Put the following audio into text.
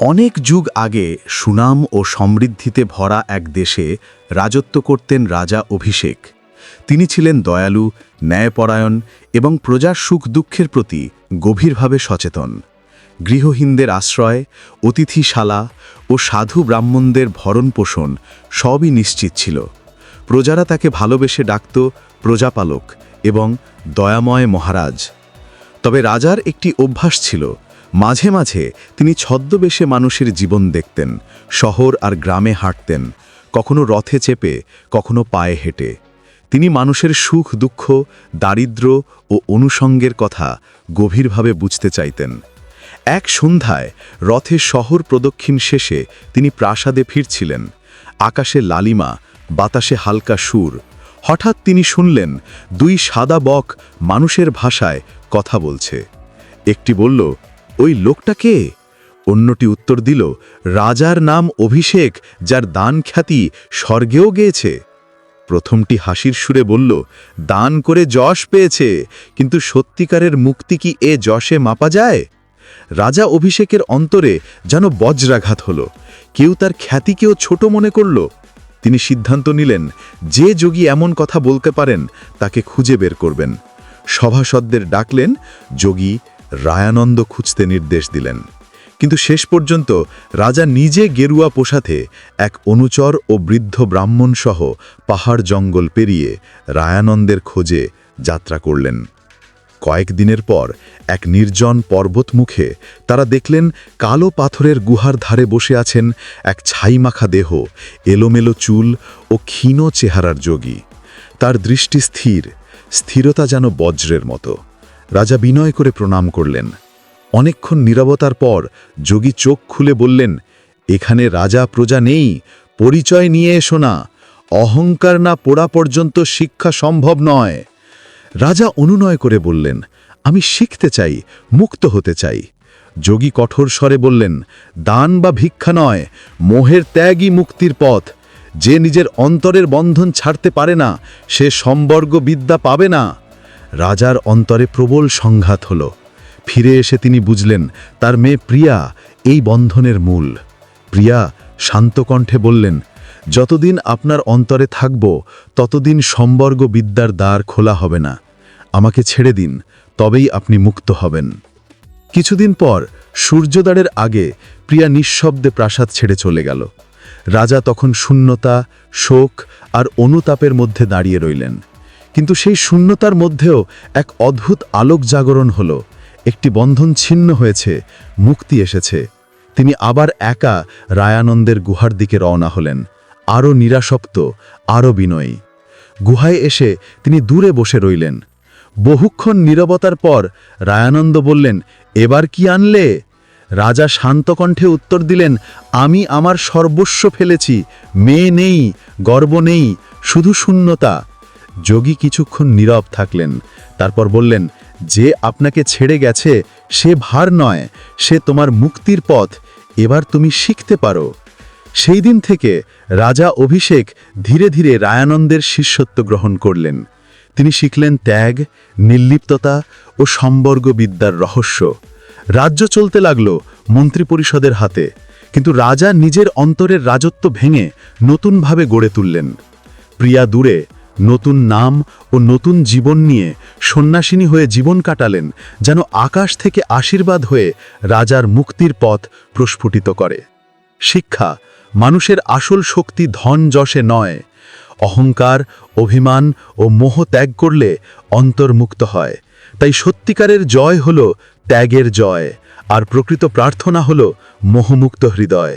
অনেক যুগ আগে সুনাম ও সমৃদ্ধিতে ভরা এক দেশে রাজত্ব করতেন রাজা অভিষেক। তিনি ছিলেন দয়ালু, ন্যায়পরায়ণ এবং প্রজার সুখ দুঃখের প্রতি গভীরভাবে সচেতন। গৃহহীনদের আশ্রয়, অতিথিশালা ও সাধু ব্রাহ্মণদের ভরণপোষণ সবই নিশ্চিত ছিল। প্রজারা তাকে ভালোবেসে ডাকত প্রজাপালক এবং দয়াময় মহারাজ। তবে রাজার একটি অভ্যাস ছিল মাঝে মাঝে তিনি ছদ্মবেশে মানুষের জীবন দেখতেন, শহর আর গ্রামে হাঁটতেন, কখনো রথে চেপে, কখনো পায়ে হেঁটে। তিনি মানুষের সুখ, দুঃখ দারিদ্র্য ও অনুষঙ্গের কথা গভীরভাবে বুঝতে চাইতেন। এক সন্ধ্যায় রথে শহর প্রদক্ষিণ শেষে তিনি প্রাসাদে ফিরছিলেন। আকাশে লালিমা, বাতাসে হালকা সুর। হঠাৎ তিনি শুনলেন দুই সাদা বক মানুষের ভাষায় কথা বলছে। একটি বলল ওই লোকটা কে? অন্যটি উত্তর দিল, রাজার নাম অভিষেক, যার দান খ্যাতি স্বর্গেও গেয়েছে। প্রথমটি হাসির সুরে বলল, দান করে যশ পেয়েছে, কিন্তু সত্যিকারের মুক্তি কি এ যশে মাপা যায়? রাজা অভিষেকের অন্তরে যেন বজ্রাঘাত হল, কেউ তার খ্যাতিকেও ছোট মনে করল। তিনি সিদ্ধান্ত নিলেন, যে যোগী এমন কথা বলতে পারেন, তাকে খুঁজে বের করবেন। সভাসদদের ডাকলেন, যোগী রায়ানন্দ খুঁজতে নির্দেশ দিলেন। কিন্তু শেষ পর্যন্ত রাজা নিজে গেরুয়া পোশাতে এক অনুচর ও বৃদ্ধ ব্রাহ্মণ সহ পাহাড় জঙ্গল পেরিয়ে রায়ানন্দের খোঁজে যাত্রা করলেন। কয়েকদিনের পর এক নির্জন পর্বতমুখে তারা দেখলেন কালো পাথরের গুহার ধারে বসে আছেন এক ছাইমাখা দেহ, এলোমেলো চুল ও ক্ষীণ চেহারার যোগী। তার দৃষ্টি স্থির, স্থিরতা যেন বজ্রের মতো। রাজা বিনয় করে প্রণাম করলেন। অনেকক্ষণ নীরবতার পর যোগী চোখ খুলে বললেন, এখানে রাজা প্রজা নেই, পরিচয় নিয়ে এসো না। অহংকার না পোড়া পর্যন্ত শিক্ষা সম্ভব নয়। রাজা অনুনয় করে বললেন, আমি শিখতে চাই, মুক্ত হতে চাই। যোগী কঠোর স্বরে বললেন, দান বা ভিক্ষা নয়, মোহের ত্যাগই মুক্তির পথ। যে নিজের অন্তরের বন্ধন ছাড়তে পারে না, সে সম্বর্গ বিদ্যা পাবে না। রাজার অন্তরে প্রবল সংঘাত হল। ফিরে এসে তিনি বুঝলেন, তার মেয়ে প্রিয়া এই বন্ধনের মূল। প্রিয়া শান্ত কণ্ঠে বললেন, যতদিন আপনার অন্তরে থাকব, ততদিন সম্বর্গ বিদ্যার দ্বার খোলা হবে না। আমাকে ছেড়ে দিন, তবেই আপনি মুক্ত হবেন। কিছুদিন পর, সূর্যোদয়ের আগে প্রিয়া নিঃশব্দে প্রাসাদ ছেড়ে চলে গেল। রাজা তখন শূন্যতা, শোক আর অনুতাপের মধ্যে দাঁড়িয়ে রইলেন। কিন্তু সেই শূন্যতার মধ্যেও এক অদ্ভুত আলোক জাগরণ হল। একটি বন্ধন ছিন্ন হয়েছে, মুক্তি এসেছে। তিনি আবার একা রায়ানন্দের গুহার দিকে রওনা হলেন। আরও নিরাসক্ত, আরও বিনয়ী। গুহায় এসে তিনি দূরে বসে রইলেন। বহুক্ষণ নীরবতার পর রায়ানন্দ বললেন, এবার কি আনলে? রাজা শান্ত কণ্ঠে উত্তর দিলেন, আমি আমার সর্বস্ব ফেলেছি, মেয়ে নেই, গর্ব নেই, শুধু শূন্যতা। যোগী কিছুক্ষণ নীরব থাকলেন, তারপর বললেন, যে আপনাকে ছেড়ে গেছে, সে ভার নয়, সে তোমার মুক্তির পথ, এবার তুমি শিখতে পারো। সেই দিন থেকে রাজা অভিষেক ধীরে ধীরে রায়ানন্দের শিষ্যত্ব গ্রহণ করলেন। তিনি শিখলেন ত্যাগ, নির্লিপ্ততা ও সম্বর্গ বিদ্যার রহস্য। রাজ্য চলতে লাগল মন্ত্রিপরিষদের হাতে, কিন্তু রাজা নিজের অন্তরের রাজত্ব ভেঙে নতুনভাবে গড়ে তুললেন। প্রিয়া দূরে নতুন নাম ও নতুন জীবন নিয়ে সন্ন্যাসিনী হয়ে জীবন কাটালেন, যেন আকাশ থেকে আশীর্বাদ হয়ে রাজার মুক্তির পথ প্রস্ফুটিত করে। শিক্ষা, মানুষের আসল শক্তি ধন যশে নয়। অহংকার, অভিমান ও মোহ ত্যাগ করলে অন্তর্মুক্ত হয়। তাই সত্যিকারের জয় হল ত্যাগের জয়, আর প্রকৃত প্রার্থনা হল মোহমুক্ত হৃদয়।